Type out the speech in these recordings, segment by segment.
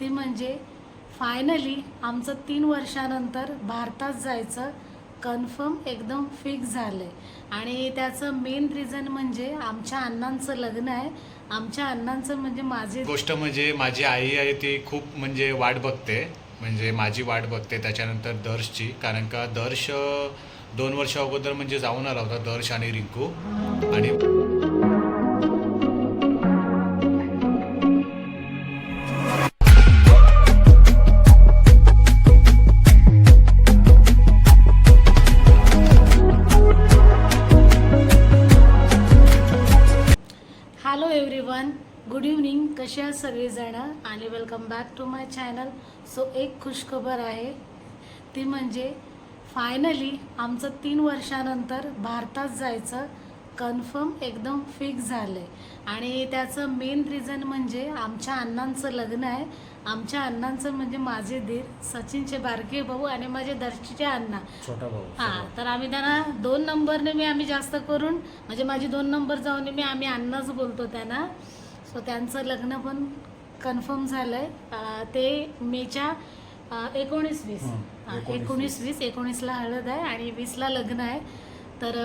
ती म्हणजे फायनली आमचं तीन वर्षानंतर भारतात जायचं कन्फर्म एकदम फिक्स झालं आहे आणि त्याचं मेन रिझन म्हणजे आमच्या अण्णांचं लग्न आहे. आमच्या अण्णांचं म्हणजे माझे गोष्ट म्हणजे माझी आई आहे ती खूप म्हणजे वाट बघते. म्हणजे माझी वाट बघते त्याच्यानंतर दर्शची. कारण का दर्श दोन वर्षा अगोदर म्हणजे जाऊन आला होता दर्श आणि रिंकू. आणि कसे आहात सगळेजणं आणि welcome back to my channel so एक खुशखबर आहे. ती म्हणजे फायनली आमचं तीन वर्षानंतर भारतात जायचं कन्फर्म एकदम फिक्स झालं आहे आणि त्याचं मेन रिझन म्हणजे आमच्या अण्णांचं लग्न आहे. आमच्या अण्णांचं म्हणजे माझे दीर सचिनचे बारके भाऊ आणि माझे दर्शीचे अण्णा. हा तर आम्ही त्यांना दोन नंबरने मी आम्ही जास्त करून म्हणजे माझी दोन नंबर जाऊन मी आम्ही अण्णाच बोलतो त्यांना. सो त्यांचं लग्न पण कन्फर्म झालंय. अं, ते मेच्या एकोणीस वीस. एकोणीस वीस. एकोणीसला हळद आहे आणि वीसला लग्न आहे. तर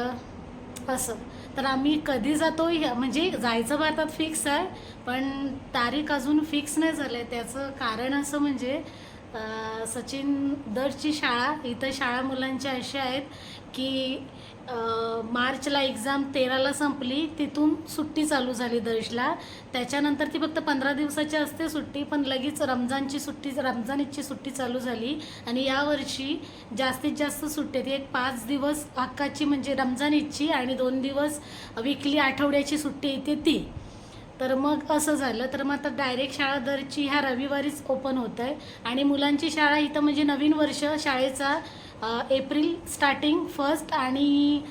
असं. तर आम्ही कधी जातो म्हणजे जायचं भारतात फिक्स आहे पण तारीख अजून फिक्स नाही झालं आहे त्याचं कारण असं म्हणजे सचिन दरची शाळा इथं शाळा मुलांच्या अशा आहेत की मार्चला एक्झाम तेराला संपली तिथून सुट्टी चालू झाली दर्शला. त्याच्यानंतर ती फक्त पंधरा दिवसाची असते सुट्टी पण लगेच रमजानची सुट्टी रमजान ईदची सुट्टी चालू झाली. आणि यावर्षी जास्तीत जास्त सुट्टी आहे ती एक पाच दिवस हक्काची म्हणजे रमजान ईदची आणि दोन दिवस विकली आठवड्याची सुट्टी येते ती. तर मग असं झालं. तर मग आता डायरेक्ट शाळा दरची ह्या रविवारीच ओपन होत आहे आणि मुलांची शाळा इथं म्हणजे नवीन वर्ष शाळेचा एप्रिल स्टार्टिंग फर्स्ट आणि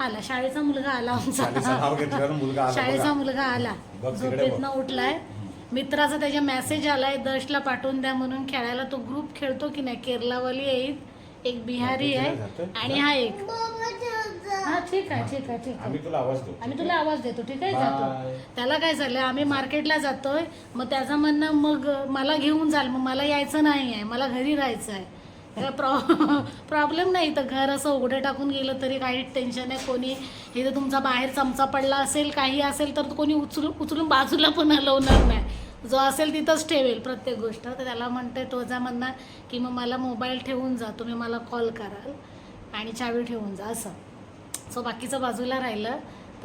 आला. शाळेचा मुलगा आला आमचा. शाळेचा. मुलगा आला झोपेतनं उठलाय. मित्राचा त्याच्या मेसेज आलाय दर्शला पाठवून द्या म्हणून खेळायला तो ग्रुप खेळतो की नाही? केरलावाली आहे एक बिहारी आहे? आणि हा एक. हा ठीक आहे ठीक आहे ठीक आहे. आम्ही तुला आवाज देतो ठीक आहे. जातो. त्याला काय झालं? आम्ही मार्केटला जातोय. मग त्याचं म्हणणं मग मला घेऊन जाल मग मला यायचं नाही आहे मला घरी राहायचं आहे प्रॉ प्रॉब्लेम नाही. तर घर असं उघडं टाकून गेलं तरी काही टेन्शन आहे कोणी इथं तुमचा बाहेर चमचा पडला असेल काही असेल तर कोणी उचलून उचलून बाजूला पण हलवणार नाही. जो असेल तिथंच ठेवेल प्रत्येक गोष्ट. तर त्याला म्हणते तो जा म्हणणार की मग मला मोबाईल ठेवून जा. तुम्ही मला कॉल कराल आणि चावी ठेवून जा. असं. सो बाकीचं बाजूला राहिलं.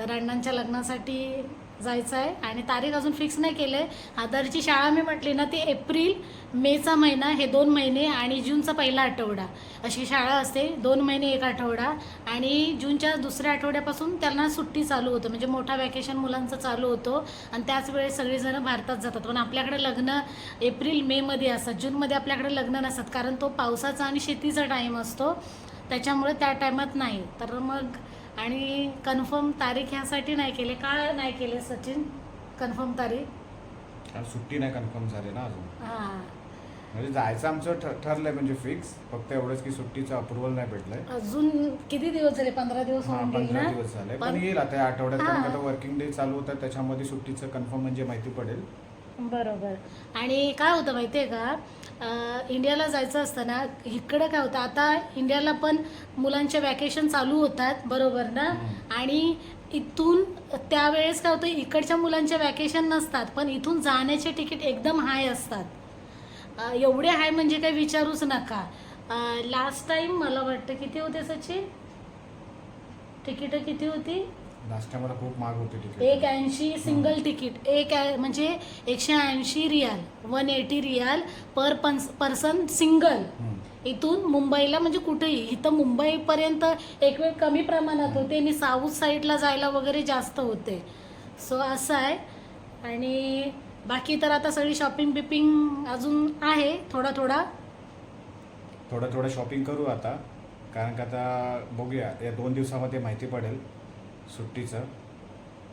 तर अण्णांच्या लग्नासाठी जायचं आहे आणि तारीख अजून फिक्स नाही केलं. आहे आदरची शाळा मी म्हटली ना ती एप्रिल मेचा महिना हे दोन महिने आणि जूनचा पहिला आठवडा. अशी शाळा असते दोन महिने एक आठवडा. आणि जूनच्या दुसऱ्या आठवड्यापासून त्यांना सुट्टी चालू होतं. म्हणजे मोठा वॅकेशन मुलांचं चालू होतो. आणि त्याच वेळेस सगळीजणं भारतात जातात. पण आपल्याकडे लग्न एप्रिल मेमध्ये असतात. जूनमध्ये आपल्याकडे लग्न नसतात. कारण तो पावसाचा आणि शेतीचा टाईम असतो. त्याच्यामुळे त्या टायमात नाही. तर मग आणि कन्फर्म तारीख ह्यासाठी नाही केले. का नाही केले सचिन? कन्फर्म तारीख? सुट्टी नाही कन्फर्म झाली ना अजून. हां. म्हणजे जायचं आमचं ठरलंय म्हणजे फिक्स. फक्त एवढंच की सुट्टीचं अप्रुव्हल नाही भेटलंय. अजून किती दिवस झाले? पंधरा दिवस पंधरा दिवस झाले. पण येईल आता या आठवड्यात. वर्किंग डे चालू होतात त्याच्यामध्ये सुट्टीचं कन्फर्म म्हणजे माहिती पडेल. बरोबर. आणि काय होतं माहिती आहे का इंडियाला जायचं असतं ना इकडं काय होतं? आता इंडियाला पण मुलांचे वॅकेशन चालू होतात बरोबर ना. आणि इथून त्यावेळेस काय होतं? इकडच्या मुलांचे वॅकेशन नसतात पण इथून जाण्याचे तिकीट एकदम हाय असतात. एवढे हाय म्हणजे काही विचारूच नका. लास्ट टाइम मला वाटतं किती होते सचिन? तिकीटं किती होती? लास्ट टाइमला खूप महाग होते तिकीट एक ऐंशी सिंगल तिकीट एक ऐ- म्हणजे एकशे ऐंशी riyal one eighty riyal per person single hmm. इथून मुंबईला म्हणजे कुठेही इथं मुंबईपर्यंत एक वेळ कमी प्रमाणात होते आणि साऊथ साईडला जायला वगैरे जास्त होते. सो असं आहे. आणि बाकी तर आता सगळी शॉपिंग बिपिंग अजून आहे थोडा थोडा. थोडं थोडं शॉपिंग करू आता. कारण का आता बघूया या दोन दिवसामध्ये माहिती पडेल. सुट्टीचं.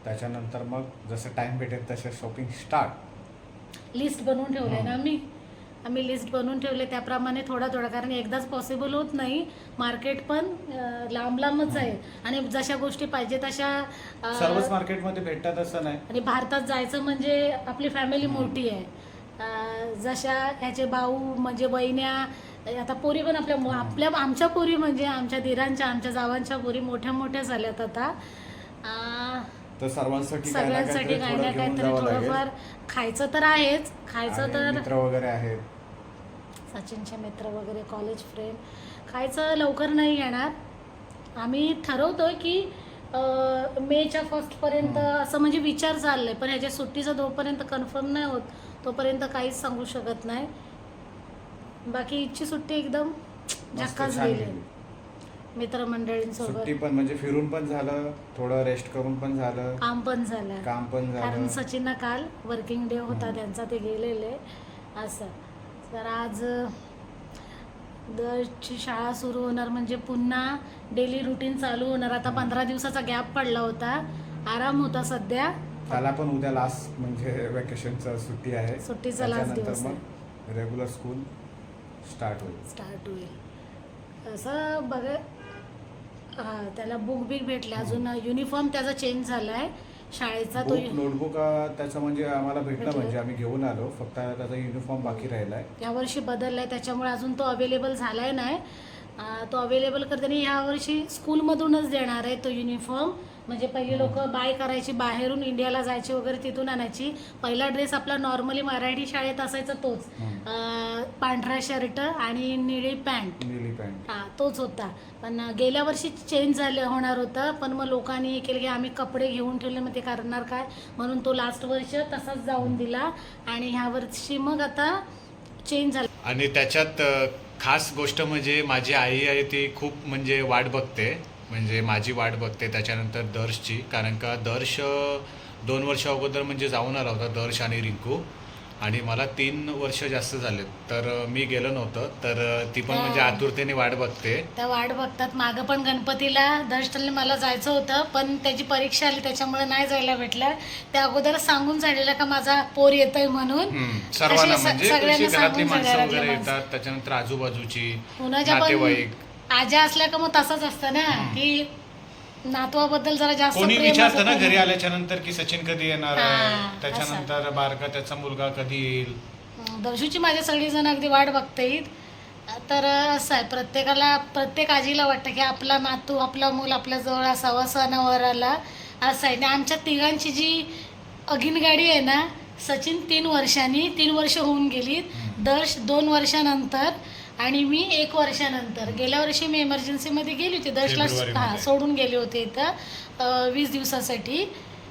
त्याच्यानंतर मग जसं टाइम भेटेल तसं शॉपिंग स्टार्ट लिस्ट बनवून ठेवले ना हं. आम्ही. लिस्ट बनवून ठेवले त्याप्रमाणे थोडा थोडा कारण एकदाच पॉसिबल होत नाही. मार्केट पण लांब लांबच आहे. आणि जशा गोष्टी पाहिजे तशा सर्वच मार्केटमध्ये भेटतात असं नाही. आणि भारतात जायचं म्हणजे आपली फॅमिली. मोठी आहे. जशा ह्याचे भाऊ म्हणजे बहिण्या आता पोरी पण आपल्या आपल्या आमच्या पोरी म्हणजे आमच्या दिरांच्या आमच्या जावांच्या पोरी मोठ्या मोठ्या झाल्यात आता. तर सर्वांसाठी सगळ्यांसाठी काही ना काहीतरी थोडंफार खायचं तर आहेच. खायचं तर मित्र वगैरे आहेत. सचिनचे मित्र वगैरे कॉलेज फ्रेंड खायचं लवकर नाही येणार. आम्ही ठरवतोय की मेच्या फर्स्टपर्यंत असं म्हणजे विचार चाललाय पण ह्याच्या सुट्टीचं जोपर्यंत कन्फर्म नाही होत. तोपर्यंत काहीच सांगू शकत नाही. बाकी इथची सुट्टी एकदम झक्काच गेली. मित्रमंडळींसोबत. सुट्टी पण म्हणजे फिरून पण झालं थोडं रेस्ट करून पण झालं. काम पण झालं. काम पण कारण झालं सचिनना काल वर्किंग डे होता हम्म. त्यांचा ते गेलेले. असं. तर आज दरची शाळा सुरू होणार म्हणजे पुन्हा डेली रुटीन चालू होणार. आता पंधरा दिवसाचा गॅप पडला होता. आराम होता सध्या. त्याला पण उद्या लास्ट म्हणजे वेकेशनचा सुट्टी आहे. सुट्टीचा last त्याच्यानंतर दिवस आहे. मग रेग्युलर स्कूल स्टार्ट होईल. स्टार्ट होईल. असं बघ हा त्याला बुक बिक भेटले. अजून युनिफॉर्म त्याचा चेंज झालाय. शाळेचा तो बुक नोटबुक त्याचं म्हणजे आम्हाला भेटलं. म्हणजे आम्ही घेऊन आलो. फक्त त्याचा युनिफॉर्म बाकी राहिलाय. यावर्षी बदललाय. त्याच्यामुळे अजून तो अवेलेबल झालाय नाही. तो अवेलेबल करताना यावर्षी स्कूलमधूनच देणार आहे तो युनिफॉर्म म्हणजे पहिली लोक बाय करायची बाहेरून इंडियाला जायची वगैरे तिथून आणायची. पहिला ड्रेस आपला नॉर्मली मराठी शाळेत असायचा तोच. पांढरा शर्ट आणि निळी पॅन्ट. हा तोच होता. पण गेल्या वर्षी चेंज झालं होणार होतं पण मग लोकांनी हे केलं की आम्ही कपडे घेऊन ठेवले मग ते करणार काय? म्हणून तो लास्ट वर्ष तसाच जाऊन दिला आणि ह्या वर्षी मग आता चेंज झाला. आणि त्याच्यात खास गोष्ट म्हणजे माझी आई आहे ती खूप म्हणजे वाट बघते. म्हणजे माझी वाट बघते त्याच्यानंतर दर्शची कारण का दर्श दोन वर्ष अगोदर म्हणजे जाऊन आला होता दर्श आणि रिंकू. आणि मला तीन वर्ष जास्त झालेत. तर मी गेलो नव्हतं. तर ती पण म्हणजे. आतुरतेने वाट बघते. त्या वाट बघतात. मागं पण गणपतीला दर्शनला मला जायचं होतं पण त्याची परीक्षा आली त्याच्यामुळे नाही जायला भेटलं. त्या अगोदर सांगून झालेलं का माझा पोर येतोय म्हणून. सर्वांना म्हणजे घरातली माणसं वगैरे. येतात त्याच्यानंतर आजूबाजूची नातेवाईक. आज्या असल्या का मग तसंच असतं ना. की नातवाबद्दल जरा जास्त कोणी प्रेम विचारतं ना असतं. घरी आल्याच्यानंतर की सचिन कधी येणार हा, आहे त्याच्यानंतर बारका त्याचा मुलगा कधी येईल? दर्शूची माझे सगळीजण अगदी वाट बघतायत. तर असं आहे प्रत्येकाला प्रत्येक आजीला वाटतं की आपला नातू आपला मूल आपल्या जवळ असावा सणावाराला. असं आहे. आणि आमच्या तिघांची जी अगिन गाडी आहे ना सचिन तीन वर्षांनी तीन वर्ष होऊन गेली दर्श दोन वर्षानंतर आणि मी एक वर्षानंतर गेल्या वर्षी मी इमर्जन्सीमध्ये गेली होती दर्शला. हां सोडून गेले होते इथं वीस दिवसासाठी.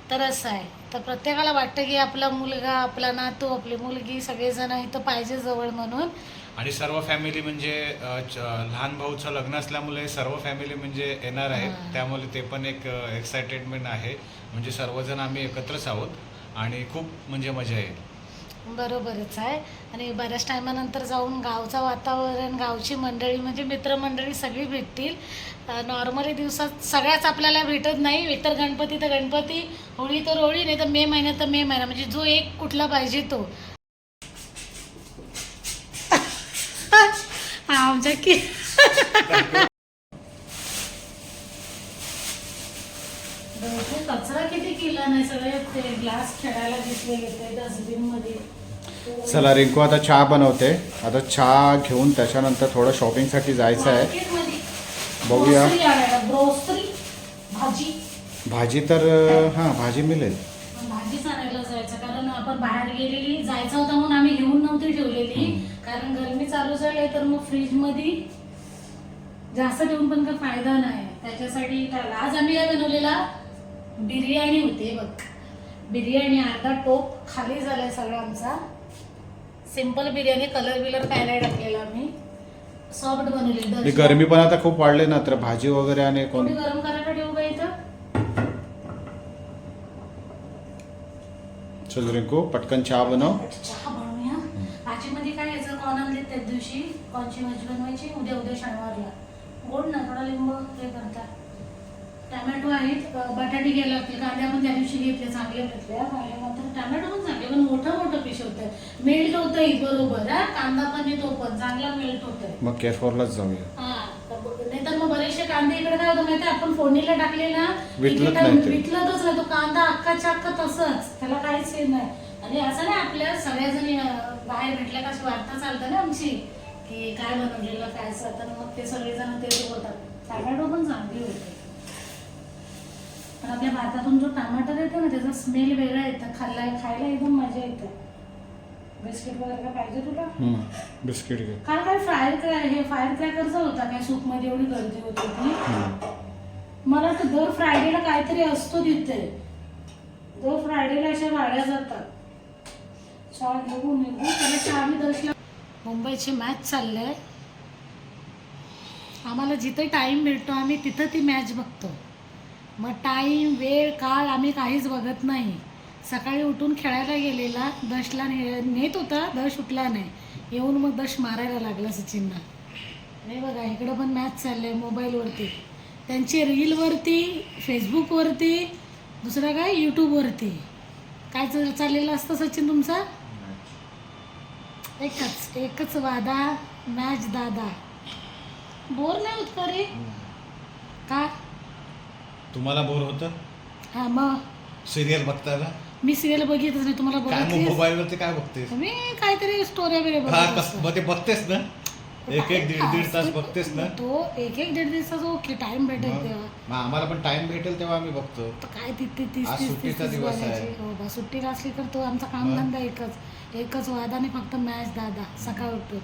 तर असं आहे. तर प्रत्येकाला वाटतं की आपला मुलगा आपला नातू आपली मुलगी सगळेजण इथं पाहिजे जवळ म्हणून. आणि सर्व फॅमिली म्हणजे लहान भाऊचं लग्न असल्यामुळे सर्व फॅमिली म्हणजे येणार आहे. त्यामुळे ते पण एक एक्साइटेडमेंट आहे. म्हणजे सर्वजण आम्ही एकत्रच आहोत. आणि खूप म्हणजे मजा येईल. बरोबरच आहे. आणि बऱ्याच टायमानंतर जाऊन गावचं वातावरण गावची मंडळी म्हणजे मित्रमंडळी सगळी भेटतील. नॉर्मली दिवसात सगळ्याच आपल्याला भेटत नाही. एकतर गणपती तर गणपती होळी तर होळी नाही तर मे महिन्यात तर मे महिना. म्हणजे जो एक कुठला पाहिजे तो. आमच्या की केला नाही सगळे ते ग्लास खेळायला घेतले घेतले डस्टबिनमध्ये. चला रिंकू आता चहा बनवते. आता चहा घेऊन त्याच्यानंतर थोडं शॉपिंगसाठी जायचं आहे. मार्केटमध्ये बघूया. ग्रोसरी आणायला ग्रोसरी भाजी. भाजी तर हां भाजी मिळेल. भाजीच आणायला जायचं कारण आपण बाहेर गेलेली जायचं होतं म्हणून आम्ही घेऊन नव्हती ठेवलेली. कारण गरमी चालू झाली तर मग फ्रीजमध्ये जास्त ठेवून पण काही फायदा नाही. त्याच्यासाठी आज आम्ही काय बनवलेला? बिर्याणी होती बघ. बिर्याणी अर्धा टोप खाली झालाय सगळा आमचा. सिंपल बिर्याणी कलर बिलर काय नाही टाकलेला आम्ही. सॉफ्ट बनवली. गरमी पण आता खूप वाढले ना तर भाजी वगैरे आणि कोण गरम करायला ठेवू का इथं? चल रिंकू पटकन चहा बनव. चहा बनवूया. भाजीमध्ये काय यायचं कॉर्न आणले त्या दिवशी. कॉर्नची भाजी बनवायची उद्या उद्या शनिवारला. गोड ना थोडा लिंबू हे करता. टमॅटो आहेत बटाटे घ्यायला लागतील कांदे आपण त्या दिवशी घेतले चांगले घेतले चांगले मात्र टमॅटो पण चांगले पण मोठं मोठं पीस होतं. मेल्ट होतंय बरोबर हा. कांदा पण येतो पण चांगला मेल्ट होतोय. मग केअरफॉरलाच जाऊया. हा नाही तर मग बरेचसे कांदे इकडे काय होतं माहिती आपण फोडणीला टाकले ना विटलत एकेका नाही ते. नाही तो कांदा अख्खाच्या अख्खा तसंच त्याला काहीच हे नाही. आणि असं नाही आपल्या सगळ्याजणी अं, बाहेर भेटल्या का अशी वार्ता चालतं ना आमची की काय बनवलेलं काय असं तर मग ते सगळेजण तेच बोलतात. टॅमॅटो पण चांगली होते. पण आपल्या भातातून जो टमाटर येतो ना त्याचा स्मेल वेगळा येतं. खाल्ला खायला एकदम मजा येते. बिस्किट वगैरे काय पाहिजे तुला? बिस्किट घे. काल काय फ्रायर क्रॅ हे फायर क्रॅकरचा होता काय सूपमध्ये एवढी गर्दी होती ती? मला वाटतं दर फ्रायडेला काहीतरी असतो तिथे. दर फ्रायडेला अशा गाड्या जातात. चहा निघू. त्याला मुंबईची मॅच चाललंय. आम्हाला जिथे टाइम भेटतो आम्ही तिथं ती मॅच बघतो. मग टाईम वेळ काळ आम्ही काहीच बघत नाही. सकाळी उठून खेळायला गेलेला दशला ने नेत होता दश उठला नाही. येऊन मग दश मारायला लागला सचिनना हे बघा इकडं पण मॅच चाललंय मोबाईलवरती त्यांची रीलवरती फेसबुकवरती दुसरं काय? यूट्यूबवरती काय चाललेलं असतं सचिन तुमचा? एकच एकच वादा मॅच दादा. बोर नाही होत का रे? का? तुम्हाला बोर होतं? हा मग? सिरियल बघताना? मी सिरियल बघितच नाही तुम्हाला काय मग बघितली मोबाईलवरती काय बघतेस? मी काहीतरी स्टोऱ्या वगैरे हा बघत कस असते. मग ते बघतेस ना? एक एक दीड दीड तास बघतेस ना? तो एक एक दीड दिवसाचा ओके टाइम भेटेल मग? तेव्हा. मग आम्हाला पण टाइम भेटेल तेव्हा आम्ही बघतो. तर काय ती ती- तीस आज तीस तीस सुट्टीचा तीस दिवस आहे. बघायची. हो बा सुट्टीला असली तर तो आमचा कामधंदा एकच. एकच वादाने फक्त मॅच दादा सकाळ उठून